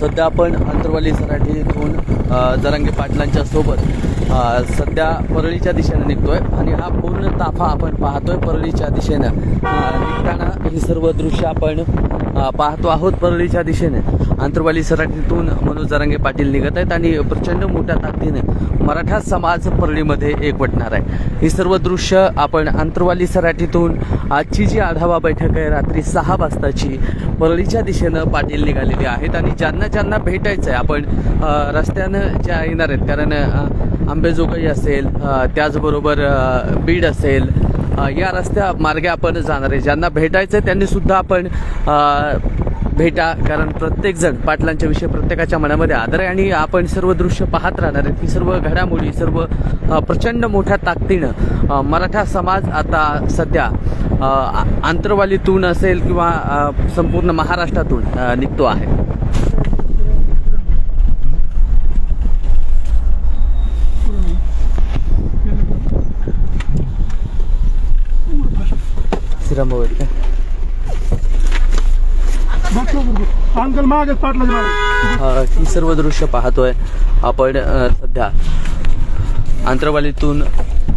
सध्या आपण अंतरवाली सराठी येथून अ, जरांगे पाटलांच्या सोबत सध्या परळीच्या दिशेने निघतोय आणि हा पूर्ण ताफा आपण पाहतोय परळीच्या दिशेनं. निघताना ही सर्व दृश्य आपण पाहतो आहोत परळीच्या दिशेने. आंतरवाली सराठीतून मनोज जरांगे पाटील निघत आहेत आणि प्रचंड मोठ्या ताकदीने मराठा समाज परळीमध्ये एकवटणार आहे. ही सर्व दृश्य आपण आंतरवाली सराठीतून आजची जी आढावा बैठक आहे रात्री सहा वाजताची परळीच्या दिशेनं पाटील निघालेले आहेत आणि ज्यांना ज्यांना भेटायचं आहे आपण रस्त्यानं ज्या येणार आहेत कारण आंबेजोगाई असेल त्याचबरोबर बीड असेल या रस्त्या मार्गे आपण जाणार आहे. ज्यांना भेटायचं आहे त्यांनी सुद्धा आपण भेटा. कारण प्रत्येकजण पाटलांच्या विषयी प्रत्येकाच्या मनामध्ये आदर आहे आणि आपण सर्व दृश्य पाहत राहणार आहेत. ही सर्व घडामोडी सर्व प्रचंड मोठ्या ताकदीनं मराठा समाज आता सध्या आंतरवालीतून असेल किंवा संपूर्ण महाराष्ट्रातून निघतो आहे. काय अंकल मागे ही सर्व दृश्य पाहतोय आपण सध्या आंतरवालीतून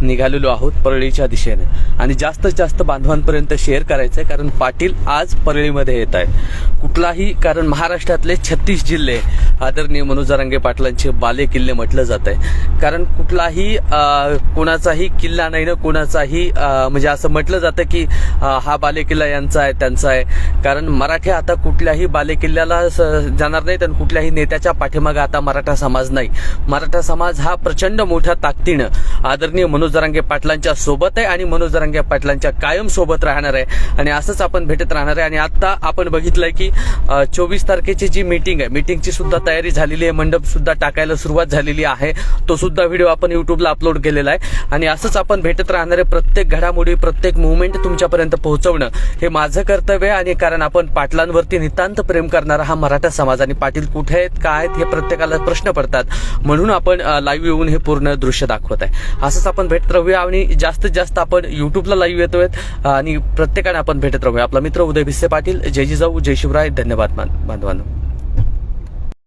निघालेलो आहोत परळीच्या दिशेने. आणि जास्तीत जास्त बांधवांपर्यंत शेअर करायचं आहे कारण पाटील आज परळीमध्ये येत आहेत. कुठलाही कारण महाराष्ट्रातले छत्तीस जिल्हे आदरणीय मनोज पाटलांचे बाले किल्ले म्हटलं जात आहे. कारण कुठलाही कोणाचाही किल्ला नाही ना कोणाचाही म्हणजे असं म्हटलं जातं की हा बाले किल्ला यांचा आहे त्यांचा आहे. कारण मराठे आता कुठल्याही बाले किल्ल्याला स- जाणार नाहीत आणि कुठल्याही नेत्याच्या पाठीमागे आता मराठा समाज नाही. मराठा समाज हा प्रचंड मोठ्या ताकदीनं आदरणीय मनोज जरांगे पाटलांच्या सोबत आहे आणि मनोज जरांगे पाटलांच्या कायम सोबत राहणार आहे. आणि असंच आपण भेटत राहणार आहे. आणि आता आपण बघितलंय की चोवीस तारखेची जी मीटिंग आहे मीटिंगची सुद्धा तयारी झालेली आहे. मंडप सुद्धा टाकायला सुरुवात झालेली आहे. तो सुद्धा व्हिडिओ आपण युट्यूबला अपलोड केलेला आहे. आणि असंच आपण भेटत राहणारे प्रत्येक घडामोडी प्रत्येक मुवमेंट तुमच्यापर्यंत पोहोचवणं हे माझं कर्तव्य आहे. आणि कारण आपण पाटलांवरती नितांत प्रेम करणारा हा मराठा समाज आणि पाटील कुठे आहेत काय आहेत हे प्रत्येकाला प्रश्न पडतात. म्हणून आपण लाईव्ह येऊन हे पूर्ण दृश्य दाखवत आहे. असंच आपण भेटत राहूया आणि जास्तीत जास्त आपण युट्यूबला लाईव्ह येतोय. आणि प्रत्येकाने आपण भेटत राहूया. आपला मित्र उदय भिसे पाटील जय जिजाऊ जय शिवराय धन्यवाद मान- बांधवांनो.